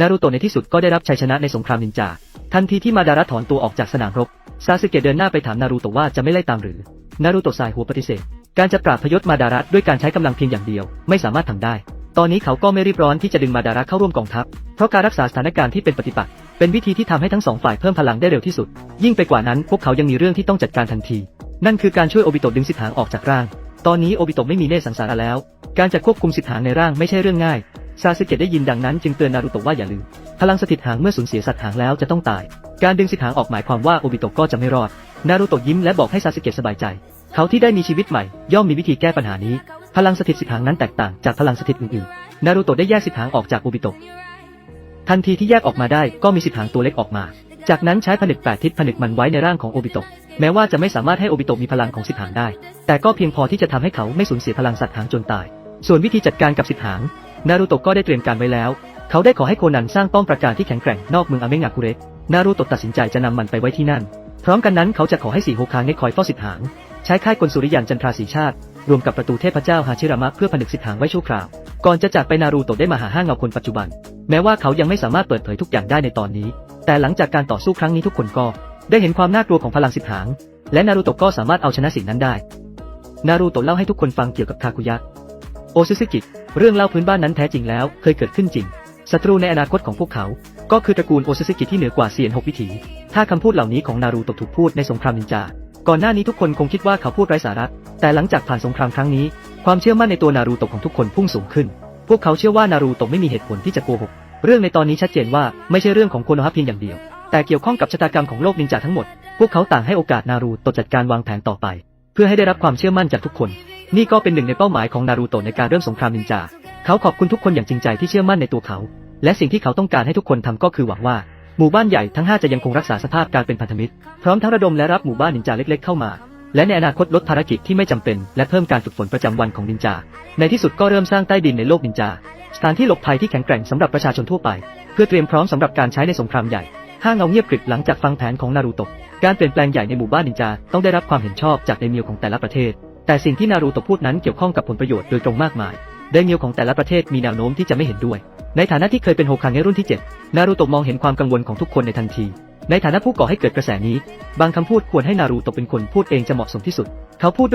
นารูโตะในที่สุดก็ได้รับชัยชนะในสงครามนินจา ทันทีที่มาดาระถอนตัวออกจากสนามรบ ซาสึเกะเดินหน้าไปถามนารูโตะว่าจะไม่ไล่ตามหรือ นารูโตะสายหัวปฏิเสธ การจะปราบพยศมาดาระด้วยการใช้กำลังเพียงอย่างเดียว ไม่สามารถทำได้ ตอนนี้เขาก็ไม่รีบร้อนที่จะดึงมาดาระเข้าร่วมกองทัพ เพราะการรักษาสถานการณ์ที่เป็นปฏิปักษ์เป็นวิธีที่ทำให้ทั้งสองฝ่ายเพิ่มพลังได้เร็วที่สุด ยิ่งไปกว่านั้นพวกเขายังมีเรื่องที่ต้องจัดการทันที นั่นคือการช่วยโอบิโตะดึงสิทธางออกจากร่าง ตอนนี้โอบิโตะไม่มีเนสังสารแล้ว การจะควบคุมสิทธางในร่างไม่ใช่เรื่องง่าย ซาสึเกะได้ยินดังนั้นจึงเตือนนารูโตะว่าอย่าลืม พลังสถิตหางเมื่อสูญเสียสัตว์หางแล้วจะต้องตาย การดึงสิทธางออกหมายความว่าโอบิโตะก็จะไม่รอด นารูโตะยิ้มและบอกให้ซาสึเกะสบายใจ เขาที่ได้มีชีวิตใหม่ ย่อมมีวิธีแก้ปัญหานี้ พลังสถิตสิทธางนั้นแตกต่างจากพลังสถิตอื่นๆ นารูโตะได้แยกสิทธางออกจากโอบิโตะ ทันทีที่แยกออกมาได้ก็มีสิทธางตัวเล็กออกมา จากนั้นใช้ผนึกแปดทิศผนึกมันไว้ในร่างของโอบิโตะ แม้ว่าจะไม่สามารถให้โอบิโตะมีพลังของสิทธางได้ แต่ก็เพียงพอที่จะทำให้เขาไม่สูญเสียพลังสัตว์หางจนตาย ส่วนวิธีจัดการกับสิทธาง นารูโตะก็ได้เตรียมการไว้แล้ว เขาได้ขอให้โคนันสร้างป้อมปราการที่แข็งแกร่งนอกเมืองอาเมงาคุเระนารูโตะตัดสินใจจะนำมันไปไว้ที่นั่น พร้อมกันนั้นเขาจะขอให้สีโฮคางให้คอยเฝ้าสิทธาง ใช้ค่ายกลสุริยันจันทราสีชาติ รวมกับประตูเทพเจ้าฮาชิรามะเพื่อผนึกสิทธางไว้ชั่วคราว ก่อนจะจากไปนารูโตะได้มาหาห้างเงาคนปัจจุบัน แม้ว่าเขายังไม่สามารถเปิดเผยทุกอย่างได้ในตอนนี้ แต่หลังจากการต่อสู้ครั้งนี้ทุกคนก็ได้เห็นความน่ากลัวของพลังสิทธาง และนารูโตะก็สามารถเอาชนะสิ่งนั้นได้ นารูโตะเล่าให้ทุกคนฟังเกี่ยวกับคาคุยะ โอซึซึกิ เรื่องเล่าพื้นบ้านนั้นแท้จริงแล้วเคยเกิดขึ้นจริง ศัตรูในอนาคตของพวกเขา ก็คือตระกูลโอซึซึกิที่เหนือกว่าเซียนหกวิถี ถ้าคำพูดเหล่านี้ของนารูตะถูกพูดในสงครามนินจา ก่อนหน้านี้ทุกคนคงคิดว่าเขาพูดไร้สาระ แต่หลังจากผ่านสงครามครั้งนี้ ความเชื่อมั่นในตัวนารูตะของทุกคนพุ่งสูงขึ้น พวกเขาเชื่อว่านารูตะไม่มีเหตุผลที่จะโกหก เรื่องในตอนนี้ชัดเจนว่าไม่ใช่เรื่องของโคโนฮะเพียงอย่างเดียว แต่เกี่ยวข้องกับชะตากรรมของโลกนินจาทั้งหมด พวกเขาต่างให้โอกาสนารูตะจัดการวางแผนต่อไป เพื่อให้ได้รับความเชื่อมั่นจากทุกคน นี่ก็เป็นหนึ่งในเป้าหมายของนารูโตะในการเริ่มสงครามนินจา เขาขอบคุณทุกคนอย่างจริงใจที่เชื่อมั่นในตัวเขา และสิ่งที่เขาต้องการให้ทุกคนทำก็คือหวังว่าหมู่บ้านใหญ่ทั้ง 5 จะยังคงรักษาสภาพการเป็นพันธมิตร พร้อมทั้งระดมและรับหมู่บ้านนินจาเล็กๆเข้ามา และในอนาคตลดภารกิจที่ไม่จำเป็น และเพิ่มการฝึกฝนประจำวันของนินจา ในที่สุดก็เริ่มสร้างใต้ดินในโลกนินจา สถานที่หลบภัยที่แข็งแกร่งสำหรับประชาชนทั่วไป เพื่อเตรียมพร้อมสำหรับการใช้ในสงครามใหญ่ ห้างเงาเงียบกริบหลังจากฟังแผนของนารูโตะ การเปลี่ยนแปลงใหญ่ในหมู่บ้านนินจาต้องได้รับความเห็นชอบจากไดมียวของแต่ละประเทศ แต่สิ่งที่นารูโตะพูดนั้นเกี่ยวข้องกับผลประโยชน์โดยตรงมากมายไดมียวของแต่ละประเทศมีแนวโน้มที่จะไม่เห็นด้วย ในฐานะที่เคยเป็นโฮคางเงรุ่นที่ 7 นารูโตะมองเห็นความกังวลของทุกคนในทันที ในฐานะผู้ก่อให้เกิดกระแสนี้ บางคำพูดควรให้นารูโตะเป็นคนพูดเองจะเหมาะสมที่สุด เขาพูดด้วย